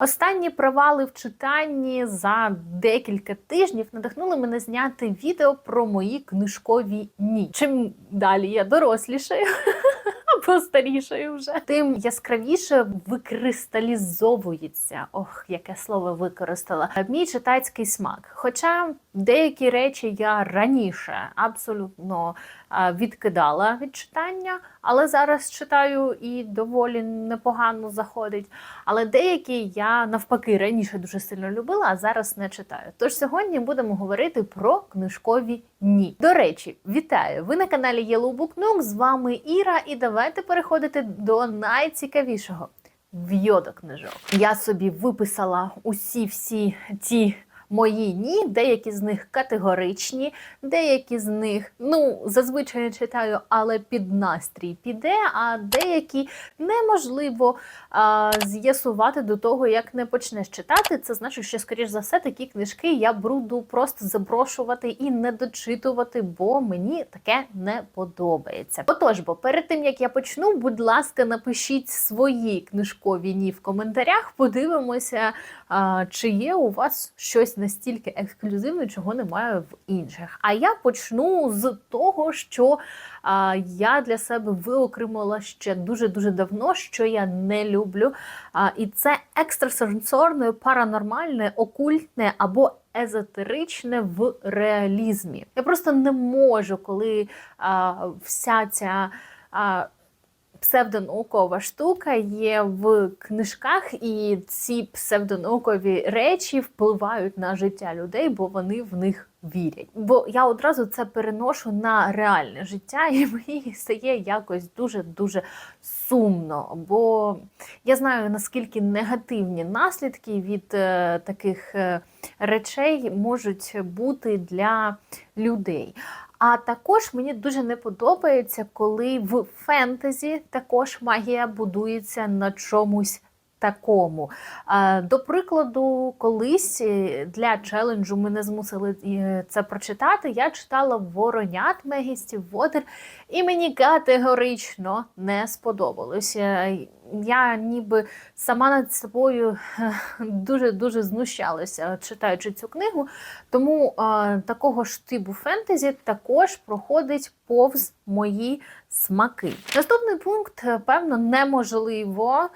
Останні провали в читанні за декілька тижнів надихнули мене зняти відео про мої книжкові ні. Чим далі я дорослішаю. Або старішою вже, тим яскравіше викристалізовується. Ох, яке слово використала. Мій читацький смак. Хоча деякі речі я раніше абсолютно відкидала від читання, але зараз читаю і доволі непогано заходить. Але деякі я навпаки раніше дуже сильно любила, а зараз не читаю. Тож сьогодні будемо говорити про книжкові ні. До речі, вітаю! Ви на каналі Yellow Book Nook, З вами Іра, і давайте переходити до найцікавішого вйодо книжок. Я собі виписала усі всі ті. Мої ні, деякі з них категоричні, деякі з них, ну, зазвичай я читаю, але під настрій піде, а деякі неможливо з'ясувати до того, як не почнеш читати. Це значить, що, скоріш за все, такі книжки я буду просто заброшувати і не дочитувати, бо мені таке не подобається. Отож, бо перед тим як я почну, будь ласка, напишіть свої книжкові ні в коментарях. Подивимося, а, чи є у вас щось настільки ексклюзивне, чого немає в інших. А я почну з того, що а, я для себе виокремила ще дуже дуже давно, що я не люблю. А, і це екстрасенсорне, паранормальне, окультне або езотеричне в реалізмі. Я просто не можу, коли а, вся ця. А, Псевдонаукова штука є в книжках, і ці псевдонаукові речі впливають на життя людей, бо вони в них вірять. Бо я одразу це переношу на реальне життя, і мені стає якось дуже дуже сумно. Бо я знаю наскільки негативні наслідки від е, таких е, речей можуть бути для людей. А також мені дуже не подобається, коли в фентезі також магія будується на чомусь такому. До прикладу, колись е, для челенджу мене змусили е, це прочитати. Я читала воронят Мегістів Водер, і мені категорично не сподобалося. Я ніби сама над собою дуже-дуже знущалася, читаючи цю книгу. Тому такого ж типу фентезі також проходить повз мої смаки. Наступний пункт, певно, неможливо.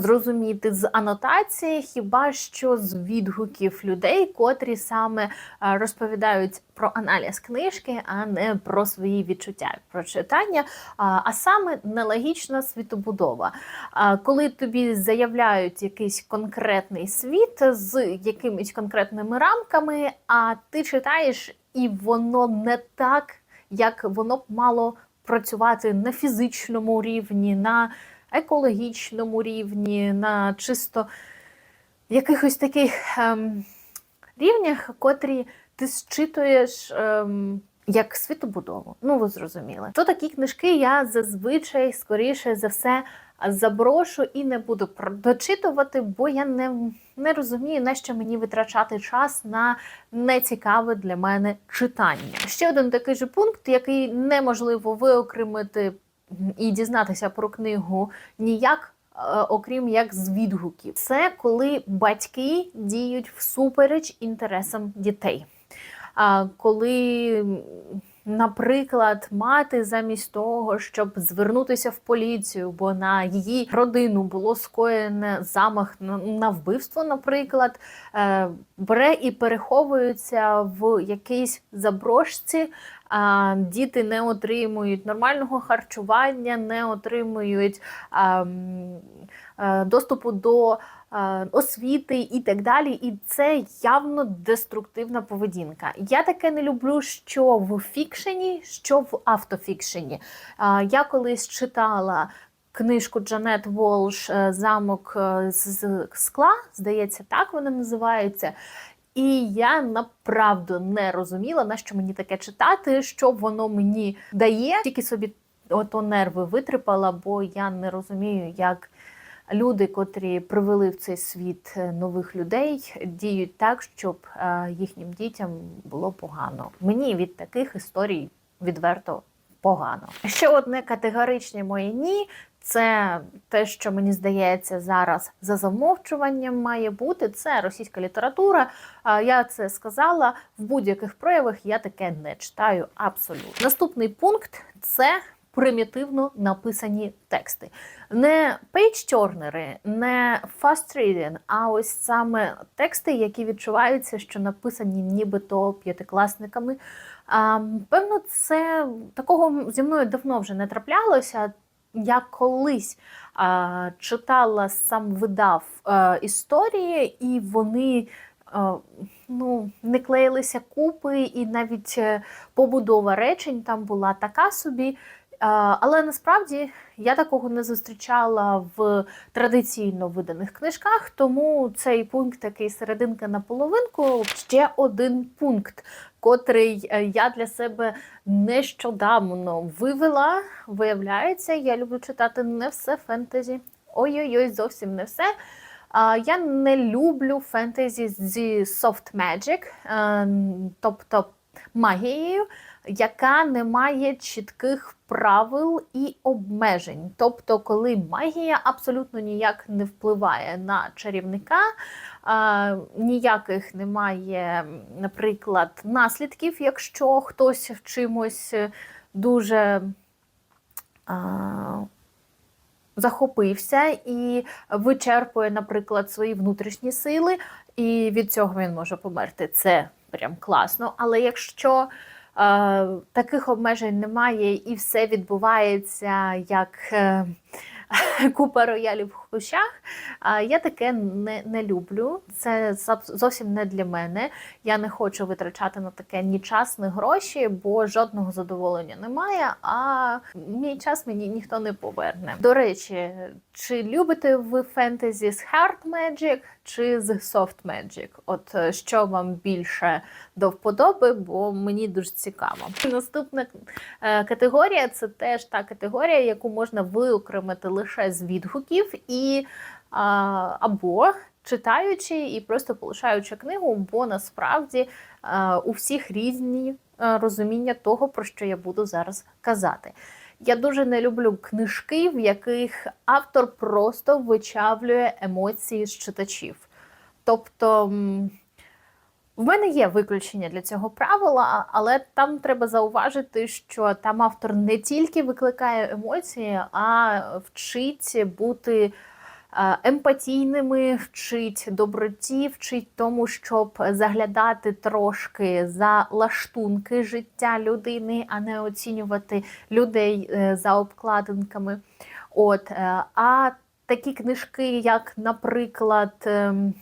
Зрозуміти з анотації, хіба що з відгуків людей, котрі саме розповідають про аналіз книжки, а не про свої відчуття про читання, а саме нелогічна світобудова. Коли тобі заявляють якийсь конкретний світ з якимись конкретними рамками, а ти читаєш, і воно не так, як воно б мало працювати на фізичному рівні. на екологічному рівні, на чисто якихось таких ем, рівнях, котрі ти зчитуєш. Ем, як світобудову, ну ви зрозуміли. То такі книжки я зазвичай скоріше за все заброшу і не буду дочитувати, бо я не не розумію, на що мені витрачати час на нецікаве для мене читання. Ще один такий же пункт, який неможливо виокремити і дізнатися про книгу ніяк. Е, окрім як з відгуків, це коли батьки діють всупереч інтересам дітей. Коли Наприклад, мати замість того, щоб звернутися в поліцію, бо на її родину було скоєне замах на вбивство, наприклад, е, бере і переховується в якійсь заброшці. Діти не отримують нормального харчування, не отримують а, доступу до освіти і так далі. І це явно деструктивна поведінка. Я таке не люблю, що в фікшені, що в автофікшені. Я колись читала. Книжку Джанет Волш Замок е, з скла, здається, так вона називається. І я направду не розуміла, на що мені таке читати, що воно мені дає. Тільки собі ото нерви витрипала, бо я не розумію, як люди, котрі привели в цей світ е, нових людей, діють так, щоб е, їхнім дітям було погано. Мені від таких історій відверто погано. Ще одне категоричне моє ні. Це те, що мені здається зараз за замовчуванням має бути. Це російська література. Я це сказала в будь-яких проявах. Я таке не читаю абсолютно. Наступний пункт це примітивно написані тексти. Не пейдж-тернери, не fast reading, а ось саме тексти, які відчуваються, що написані нібито п'ятикласниками. А, Певно, це такого зі мною давно вже не траплялося. Я колись а, читала сам видав а, історії, і вони а, ну, не клеїлися купи, і навіть е, побудова речень там була така собі. Але насправді я такого не зустрічала в традиційно виданих книжках, тому цей пункт, такий серединка на половинку, ще один пункт, котрий е, я для себе нещодавно вивела. Виявляється, я люблю читати не все фентезі. Ой-ой-ой, зовсім не все. Я не люблю фентезі зі soft magic, е, тобто магією, яка не має чітких правил і обмежень. Тобто, коли магія абсолютно ніяк не впливає на чарівника, ніяких немає, наприклад, наслідків, якщо хтось в чимось дуже. Захопився і вичерпує, наприклад, свої внутрішні сили, і від цього він може померти. Це прям класно. Але якщо таких обмежень немає і все відбувається як е, купа роялів е, я таке не, не люблю. Це зовсім не для мене. Я не хочу витрачати на таке ні час, ні гроші, бо жодного задоволення немає. А мій час мені ніхто не поверне. До речі, чи любите ви фентезі з hard magic чи з soft magic? От е, що вам більше до вподоби, бо мені дуже цікаво. Наступна е, категорія це теж та категорія, яку можна виокремити лише з відгуків і або читаючи і просто полишаючи книгу, бо насправді у всіх різні розуміння того, про що я буду зараз казати. Я дуже не люблю книжки, в яких автор просто вичавлює емоції з читачів. Тобто. В мене є виключення для цього правила, але там треба зауважити, що там автор не тільки викликає емоції, а вчить бути емпатійними, вчить доброті, вчить тому, щоб заглядати трошки за лаштунки життя людини, а не оцінювати людей е, за обкладинками. От, е, А такі книжки, як, наприклад, ем,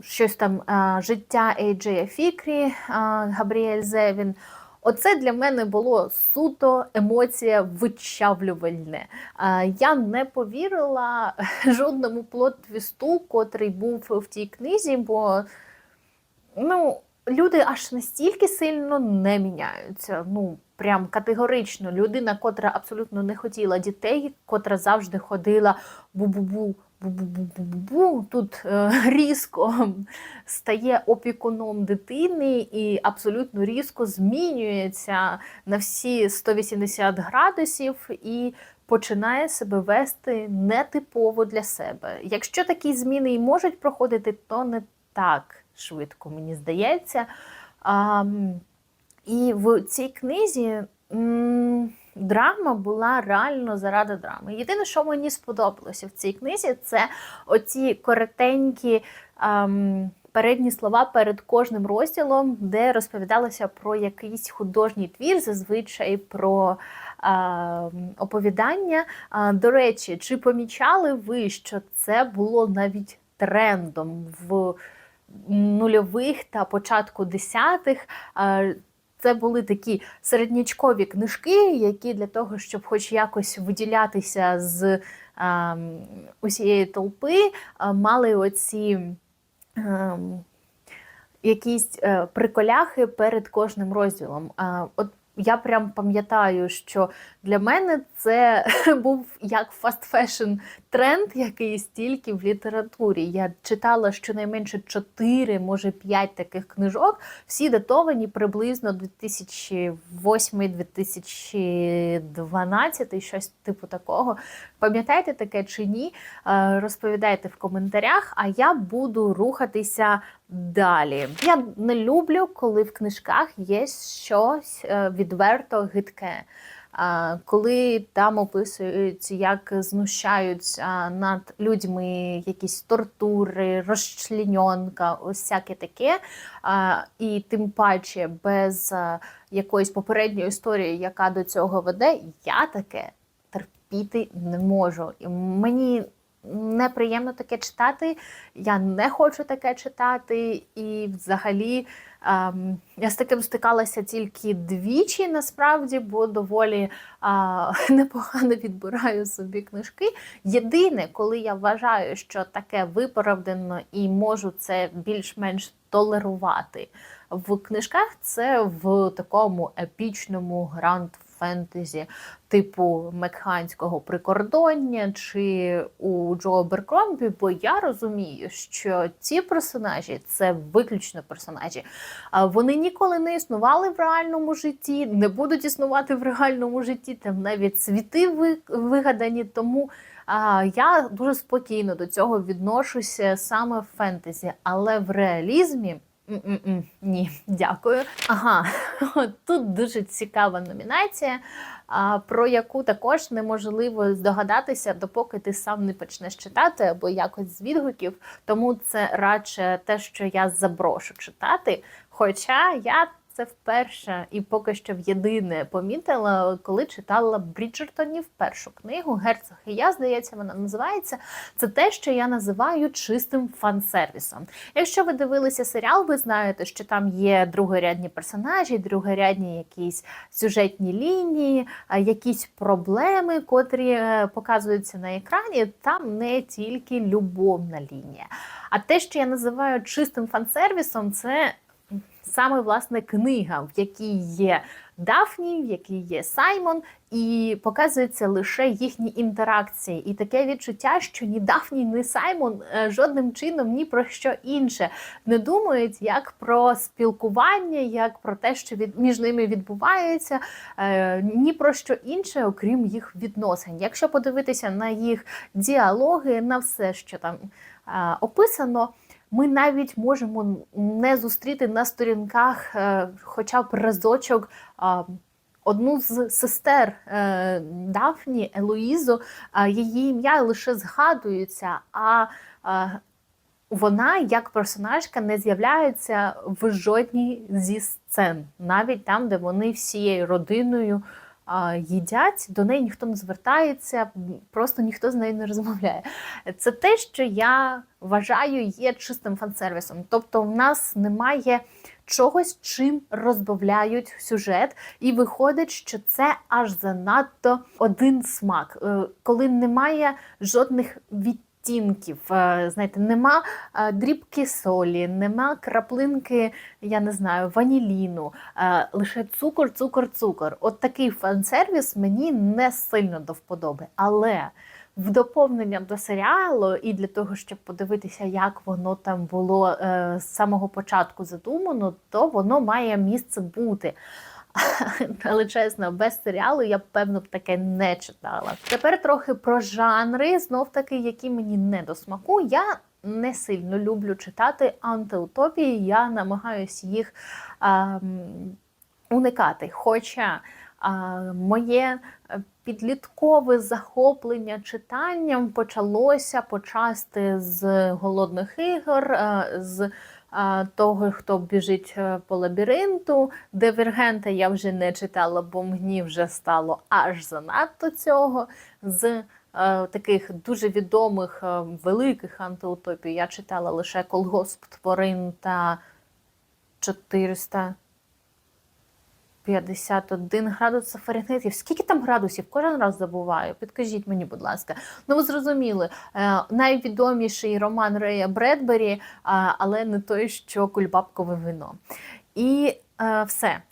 щось там життя Ейджея Фікрі, Габріель Зевін. Оце для мене було суто емоція вичавлювальне. Я не повірила жодному плот-твісту, котрий був в тій книзі, бо ну, люди аж настільки сильно не міняються. Ну, прям категорично. Людина, котра абсолютно не хотіла дітей, котра завжди ходила бу-бу-бу бу-бу-бу-бу-бу, тут е, різко стає опікуном дитини і абсолютно різко змінюється на всі 180 градусів і починає себе вести нетипово для себе. Якщо такі зміни і можуть проходити, то не так швидко, мені здається. А, І в цій книзі. М драма була реально заради драми. Єдине, що мені сподобалося в цій книзі, це оці коротенькі. Ем, Передні слова перед кожним розділом, де розповідалося про якийсь художній твір, зазвичай про е, оповідання. До речі, чи помічали ви, що це було навіть трендом в нульових та початку десятих? Е, це були такі середнячкові книжки, які для того, щоб хоч якось виділятися з а, усієї толпи, а, мали оці. А, Якісь е, приколяхи перед кожним розділом. От я прям пам'ятаю, що для мене це був як фаст-фешн тренд який стільки в літературі. Я читала щонайменше 4, може 5 таких книжок, всі датовані приблизно 2008-2012, щось типу такого. Пам'ятаєте таке чи ні? Е, Розповідайте в коментарях, а я буду рухатися далі. Я не люблю, коли в книжках є щось е, відверто гидке. Коли там описують, як знущаються над людьми якісь тортури, розчленьонка, ось всяке таке. І тим паче без якоїсь попередньої історії, яка до цього веде, я таке терпіти не можу. І мені неприємно таке читати, я не хочу таке читати, і взагалі. Um, я з таким стикалася тільки двічі, насправді, бо доволі uh, непогано відбираю собі книжки. Єдине, коли я вважаю, що таке виправдано і можу це більш-менш толерувати в книжках, це в такому епічному гранд фентезі, типу мекханського прикордоння чи у Джо Беркромбі, бо я розумію, що ці персонажі це виключно персонажі. Вони ніколи не існували в реальному житті, не будуть існувати в реальному житті. Там навіть світи вигадані. Тому я дуже спокійно до цього відношуся саме в фентезі, але в реалізмі. М-м-м, Ні, дякую. Ага, тут дуже цікава номінація, про яку також неможливо здогадатися, допоки ти сам не почнеш читати або якось з відгуків. Тому це радше те, що я заброшу читати. Хоча я це вперше і поки що в єдине помітила, коли читала Бріджертонів першу книгу Герцог і я, здається, вона називається. Це те, що я називаю чистим фан-сервісом. Якщо ви дивилися серіал, ви знаєте, що там є другорядні персонажі, другорядні якісь сюжетні лінії, якісь проблеми, котрі е, показуються на екрані. Там не тільки любовна лінія. А те, що я називаю чистим фан-сервісом, це саме власне книга, в якій є Дафні, в якій є Саймон, і показується лише їхні інтеракції. І таке відчуття, що ні Дафні, ні Саймон е, жодним чином ні про що інше не думають, як про спілкування, як про те, що від між ними відбувається, е, ні про що інше, окрім їх відносин. Якщо подивитися на їх діалоги, на все, що там е, описано ми навіть можемо не зустріти на сторінках, е, хоча б разочок. Одну з сестер е, Дафні Елоїзу, її ім'я лише згадується, а вона як персонажка не з'являється в жодній зі сцен, навіть там, де вони всією родиною їдять, до неї ніхто не звертається, просто ніхто з нею не розмовляє. Це те, що я вважаю є чистим фан-сервісом. Тобто, в нас немає чогось, чим розбавляють сюжет, і виходить, що це аж занадто один смак, е, коли немає жодних відтінків відтінків. Е, знаєте, нема е, дрібки солі, нема краплинки, я не знаю, ваніліну, е, лише цукор, цукор, цукор. От такий фан-сервіс мені не сильно до вподоби. Але в доповнення до серіалу і для того, щоб подивитися, як воно там було з самого початку задумано, то воно має місце бути. Але чесно, без серіалу я б певно б таке не читала. Тепер трохи про жанри, знов таки, які мені не до смаку. Я не сильно люблю читати антиутопії, я намагаюся їх а, уникати. Хоча а, моє підліткове захоплення читанням почалося почасти з голодних ігор, з того, хто біжить е, по лабіринту. Дивергента я вже не читала, бо мені вже стало аж занадто цього. З е, таких дуже відомих е, великих антиутопій я читала лише колгосп тварин та 400 51 градус Фаренгейтів. Скільки там градусів? Кожен раз забуваю. Підкажіть мені, будь ласка. Ну, ви зрозуміли, е, найвідоміший роман Рея Бредбері, але не той, що кульбабкове вино. І е, все.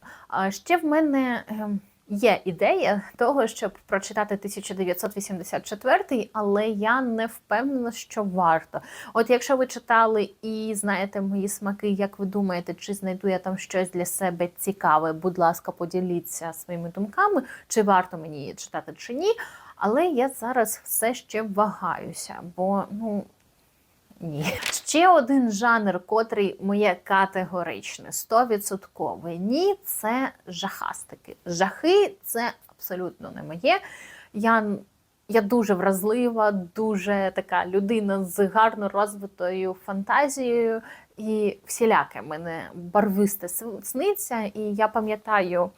Ще в мене ем, є ідея того, щоб прочитати 1984, але я не впевнена, що варто. От якщо ви читали і знаєте мої смаки, як ви думаєте, чи знайду я там щось для себе цікаве, будь ласка, поділіться своїми думками, чи варто мені її читати, чи ні. Але я зараз все ще вагаюся, бо ну. Ні. Ще один жанр, котрий моє категоричне, 100% ні, це жахастики. Жахи це абсолютно не моє. Я, я дуже вразлива, дуже така людина з гарно розвитою фантазією, і всіляке мене барвисте сниться. І я пам'ятаю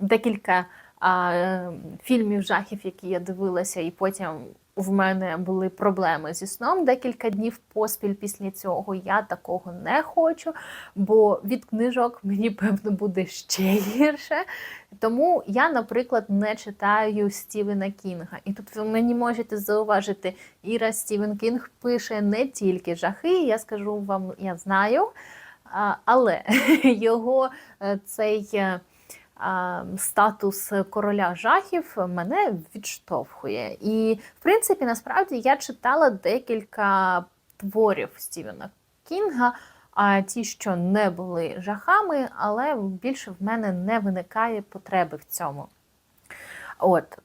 декілька а, е, фільмів жахів, які я дивилася, і потім в мене були проблеми зі сном декілька днів поспіль після цього. Я такого не хочу, бо від книжок мені певно буде ще гірше. Тому я, наприклад, не читаю Стівена Кінга. І тут ви мені можете зауважити, Іра Стівен Кінг пише не тільки жахи, я скажу вам, я знаю, але його е, цей. Статус короля жахів мене відштовхує. І, в принципі, насправді я читала декілька творів Стівена Кінга, а ті, що не були жахами, але більше в мене не виникає потреби в цьому. От.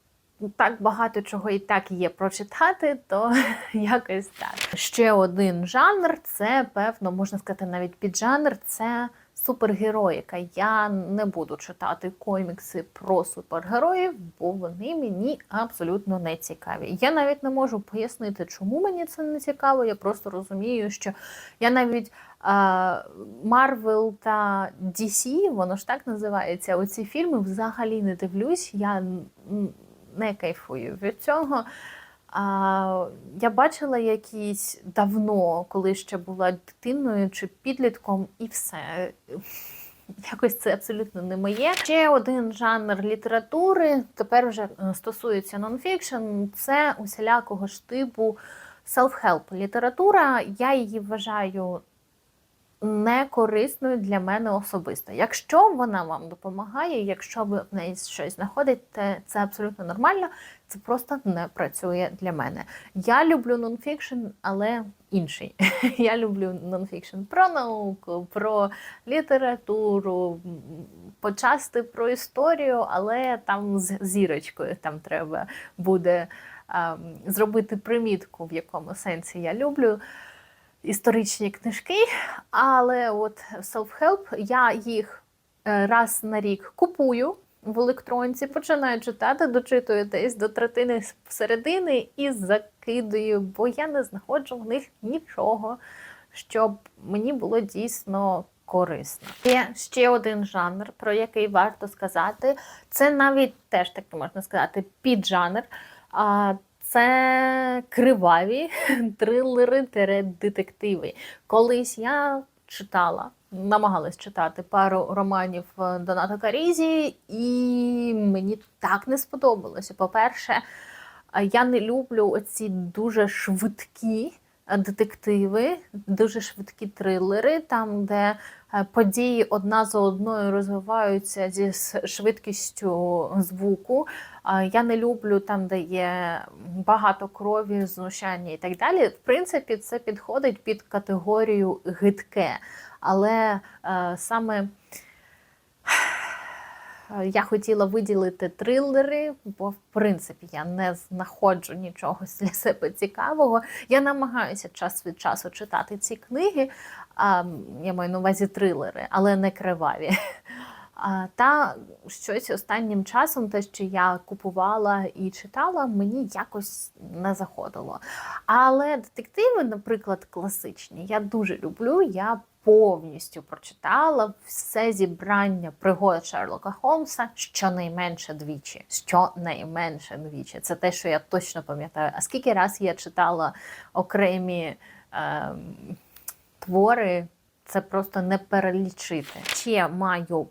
Так багато чого і так є прочитати, то якось так. Ще один жанр це, певно, можна сказати, навіть піджанр це супергероїка. Я не буду читати комікси про супергероїв, бо вони мені абсолютно не цікаві. Я навіть не можу пояснити, чому мені це не цікаво. Я просто розумію, що я навіть Марвел та DC, воно ж так називається. Оці фільми взагалі не дивлюсь. Я не кайфую від цього. А, Я бачила якісь давно, коли ще була дитиною чи підлітком, і все. Якось це абсолютно не моє. Ще один жанр літератури, тепер вже е, стосується нонфікшн, це усілякого ж типу self-help література. Я її вважаю не корисною для мене особисто. Якщо вона вам допомагає, якщо ви в неї щось знаходите, це абсолютно нормально, це просто не працює для мене. Я люблю нонфікшн, але інший. Я люблю нонфікшн про науку, про літературу, почасти про історію, але там з зірочкою там треба буде а, зробити примітку, в якому сенсі я люблю історичні книжки, але от self-help, я їх е, раз на рік купую в електронці, починаю читати, дочитую десь до третини середини і закидую, бо я не знаходжу в них нічого, щоб мені було дійсно. Корисно. Є ще один жанр, про який варто сказати. Це навіть теж таки можна сказати піджанр. Це криваві трилери-детективи. Колись я читала, намагалась читати пару романів е, Доната Карізі, і мені так не сподобалося. По-перше, я не люблю оці дуже швидкі детективи, дуже швидкі трилери, там, де е, події одна за одною розвиваються зі швидкістю звуку. Я не люблю там, де є багато крові, знущання і так далі. В принципі, це підходить під категорію гидке. Але е, саме я хотіла виділити трилери, бо в принципі я не знаходжу нічого для себе цікавого. Я намагаюся час від часу читати ці книги, а, я маю на увазі трилери, але не криваві. А, Та щось останнім часом, те, що я купувала і читала, мені якось не заходило. Але детективи, наприклад, класичні, я дуже люблю. Я повністю прочитала все зібрання пригод Шерлока Холмса щонайменше двічі. Щонайменше двічі. Це те, що я точно пам'ятаю. А скільки раз я читала окремі е, твори, це просто не перелічити. Ще маю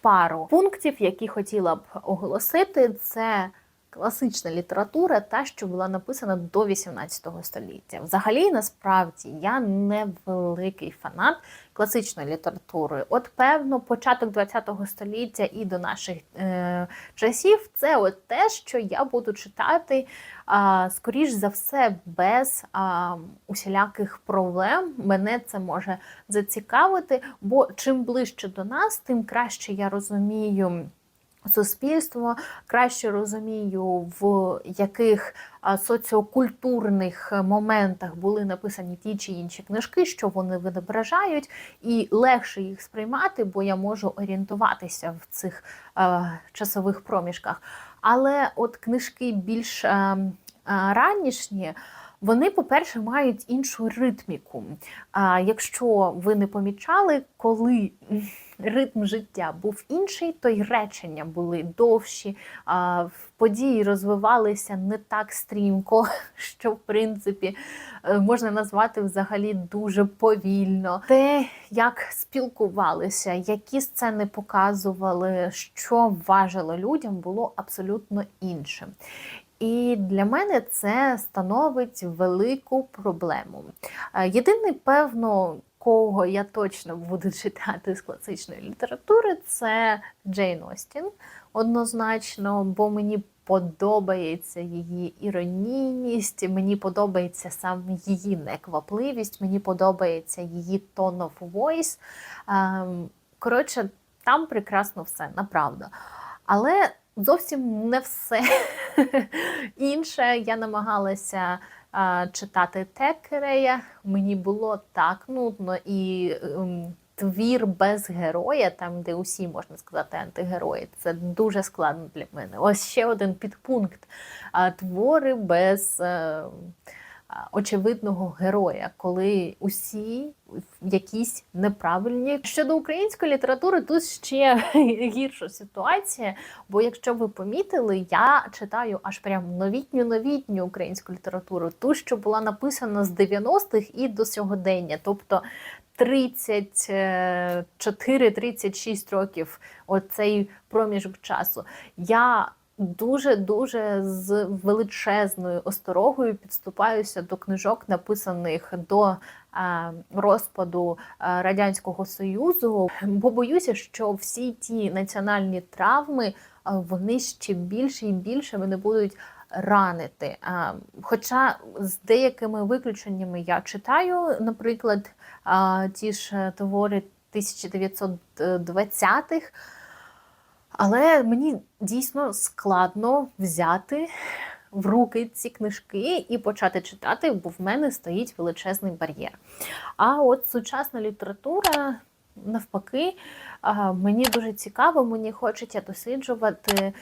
пару пунктів, які хотіла б оголосити. Це класична література, та, що була написана до 18 століття. Взагалі, насправді, я не великий фанат класичної літератури. От, певно, початок 20 століття і до наших е, часів це от те, що я буду читати, а, скоріш за все, без а, усіляких проблем. Мене це може зацікавити, бо чим ближче до нас, тим краще я розумію. Суспільство краще розумію, в яких соціокультурних моментах були написані ті чи інші книжки, що вони відображають, і легше їх сприймати, бо я можу орієнтуватися в цих а, часових проміжках. Але от книжки більш а, ранішні. Вони, по-перше, мають іншу ритміку. А якщо ви не помічали, коли ритм життя був інший, то й речення були довші, події розвивалися не так стрімко, що в принципі е, можна назвати взагалі дуже повільно. Те, як спілкувалися, які сцени показували, що важило людям, було абсолютно іншим. І для мене це становить велику проблему. Е, Єдиний, певно, кого я точно буду читати з класичної літератури, це Джейн Остін, однозначно, бо мені подобається її іронійність, мені подобається саме її неквапливість, мені подобається її tone of voice. Ем, Коротше, там прекрасно все, направда. Але зовсім не все інше. Я намагалася читати Текерея. Мені було так нудно і. ем, Твір без героя, там, де усі, можна сказати, антигерої, це дуже складно для мене. Ось ще один підпункт. Твори без е, а, очевидного героя, коли усі якісь неправильні. Щодо української літератури, тут ще гірша ситуація. Бо якщо ви помітили, я читаю аж прям новітню новітню українську літературу, ту, що була написана з 90-х і до сьогодення. Тобто 34-36 років оцей проміжок часу. Я дуже-дуже з величезною осторогою підступаюся до книжок, написаних до е, розпаду е, Радянського Союзу, бо боюся, що всі ті національні травми е, вони ще більше і більше мене будуть ранити. Хоча з деякими виключеннями я читаю, наприклад, ті ж твори 1920-х, але мені дійсно складно взяти в руки ці книжки і почати читати, бо в мене стоїть величезний бар'єр. А от сучасна література. Навпаки, мені дуже цікаво, мені хочеться досліджувати,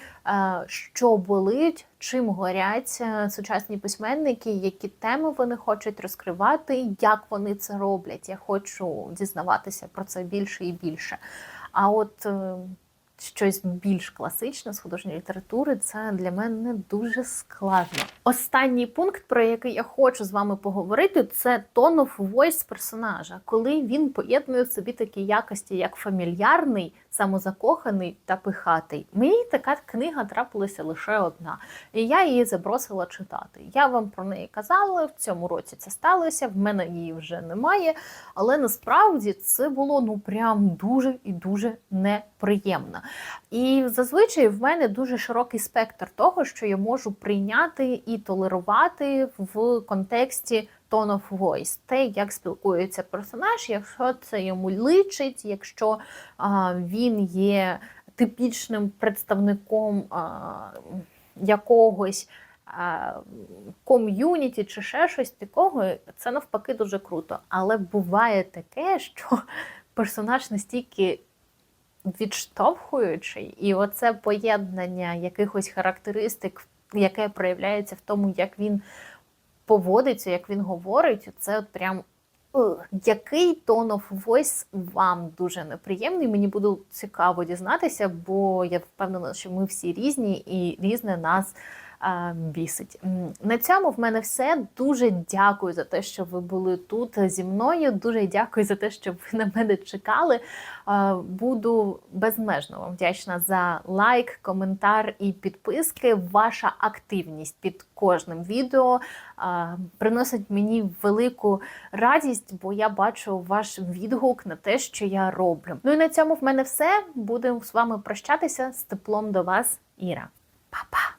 що болить, чим горять сучасні письменники, які теми вони хочуть розкривати, як вони це роблять. Я хочу дізнаватися про це більше і більше. А от е, щось більш класичне з художньої літератури, це для мене дуже складно. Останній пункт, про який я хочу з вами поговорити, це tone voice персонажа, коли він поєднує в собі такі якості, як фамільярний, самозакоханий та пихатий. Мені така книга трапилася лише одна, і я її забросила читати. Я вам про неї казала, в цьому році це сталося, в мене її вже немає. Але насправді це було ну прям дуже і дуже неприємно. І зазвичай в мене дуже широкий спектр того, що я можу прийняти і толерувати в контексті tone of voice, те, як спілкується персонаж, якщо це йому личить, якщо а, він є типічним представником а, якогось ком'юніті чи ще щось такого, це навпаки дуже круто. Але буває таке, що персонаж настільки відштовхуючий, і оце поєднання якихось характеристик, яке проявляється в тому, як він поводиться, як він говорить, це от прям. Який тон of voice вам дуже неприємний? Мені буде цікаво дізнатися, бо я впевнена, що ми всі різні і різне нас бісить. На цьому в мене все. Дуже дякую за те, що ви були тут зі мною. Дуже дякую за те, що ви на мене чекали. Буду безмежно вам вдячна за лайк, коментар і підписки. Ваша активність під кожним відео приносить мені велику радість, бо я бачу ваш відгук на те, що я роблю. Ну і на цьому в мене все. Будемо з вами прощатися з теплом до вас, Іра. Па-па!